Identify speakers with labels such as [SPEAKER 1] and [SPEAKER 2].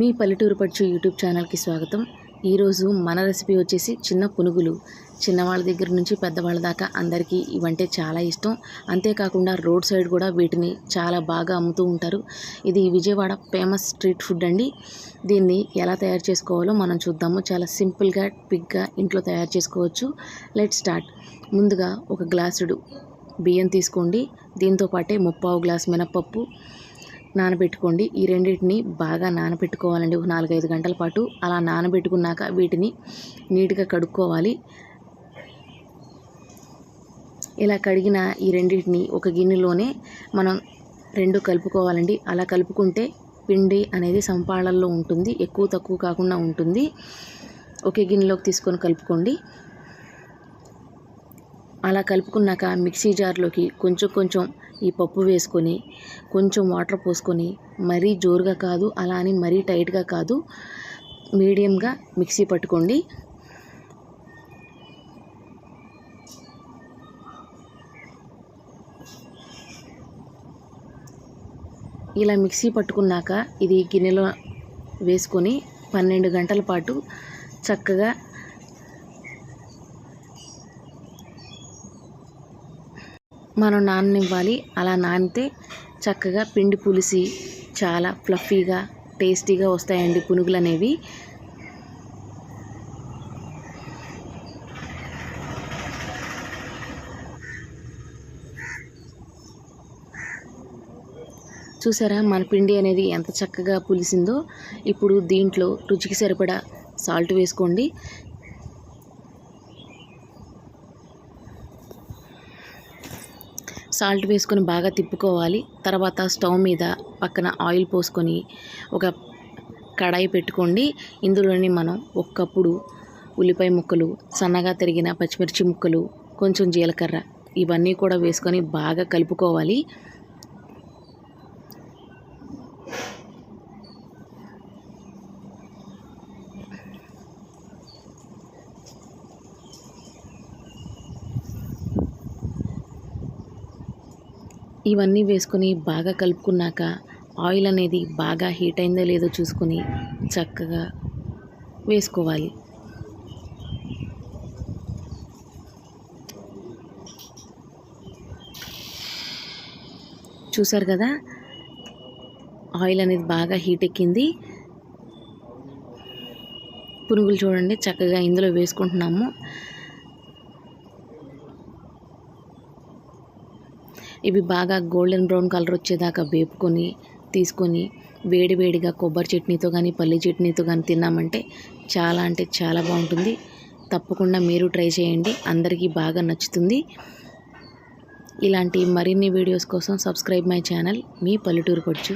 [SPEAKER 1] మీ పల్లెటూరు పచ్చు యూట్యూబ్ ఛానల్కి స్వాగతం. ఈరోజు మన రెసిపీ వచ్చేసి చిన్న పునుగులు. చిన్నవాళ్ళ దగ్గర నుంచి పెద్దవాళ్ళ దాకా అందరికీ ఇవంటే చాలా ఇష్టం. అంతేకాకుండా రోడ్ సైడ్ కూడా వీటిని చాలా బాగా అమ్ముతూ ఉంటారు. ఇది విజయవాడ ఫేమస్ స్ట్రీట్ ఫుడ్ అండి. దీన్ని ఎలా తయారు చేసుకోవాలో మనం చూద్దాము. చాలా సింపుల్గా పిగ్గా ఇంట్లో తయారు చేసుకోవచ్చు. Let start. ముందుగా ఒక గ్లాసుడు బియ్యం తీసుకోండి. దీంతో పాటే ముప్పావు గ్లాస్ మినపప్పు నానబెట్టుకోండి. ఈ రెండింటిని బాగా నానబెట్టుకోవాలండి. ఒక నాలుగైదు గంటల పాటు అలా నానబెట్టుకున్నాక వీటిని నీట్గా కడుక్కోవాలి. ఇలా కడిగిన ఈ రెండింటిని ఒక గిన్నెలోనే మనం రెండు కలుపుకోవాలండి. అలా కలుపుకుంటే పిండి అనేది సంపాళల్లో ఉంటుంది. ఎక్కువ తక్కువ కాకుండా ఉంటుంది. ఒకే గిన్నెలోకి తీసుకొని కలుపుకోండి. అలా కలుపుకున్నాక మిక్సీ జార్లోకి కొంచెం కొంచెం ఈ పప్పు వేసుకొని కొంచెం వాటర్ పోసుకొని మరీ జోరుగా కాదు అలా అని మరీ టైట్గా కాదు మీడియంగా మిక్సీ పట్టుకోండి. ఇలా మిక్సీ పట్టుకున్నాక ఇది గిన్నెలో వేసుకొని పన్నెండు గంటల పాటు చక్కగా మనం నాననివ్వాలి. అలా నానితే చక్కగా పిండి పులిసి చాలా ఫ్లఫీగా టేస్టీగా వస్తాయండి పునుగులు అనేవి చూసారా మన పిండి అనేది ఎంత చక్కగా పులిసిందో. ఇప్పుడు దీంట్లో రుచికి సరిపడా సాల్ట్ వేసుకోండి. సాల్ట్ వేసుకొని బాగా తిప్పుకోవాలి. తర్వాత స్టవ్ మీద పక్కన ఆయిల్ పోసుకొని ఒక కడాయి పెట్టుకోండి. ఇందులోని మనం ఒక్కప్పుడు ఉల్లిపాయ ముక్కలు సన్నగా తరిగిన పచ్చిమిర్చి ముక్కలు కొంచెం జీలకర్ర ఇవన్నీ కూడా వేసుకొని బాగా కలుపుకోవాలి. ఇవన్నీ వేసుకొని బాగా కలుపుకున్నాక ఆయిల్ అనేది బాగా హీట్ అయిందో లేదో చూసుకొని చక్కగా వేసుకోవాలి. చూసారు కదా? ఆయిల్ అనేది బాగా హీట్ ఎక్కింది. పునుగులు చూడండి చక్కగా ఇందులో వేసుకుంటున్నాము. ఇవి బాగా గోల్డెన్ బ్రౌన్ కలర్ వచ్చేదాకా వేపుకొని తీసుకొని వేడివేడిగా కొబ్బరి చట్నీతో కానీ పల్లి చట్నీతో కానీ తిన్నామంటే చాలా అంటే చాలా బాగుంటుంది. తప్పకుండా మీరు ట్రై చేయండి. అందరికీ బాగా నచ్చుతుంది. ఇలాంటి మరిన్ని వీడియోస్ కోసం సబ్స్క్రైబ్ మై ఛానల్ మీ పల్లెటూరు కొచ్చు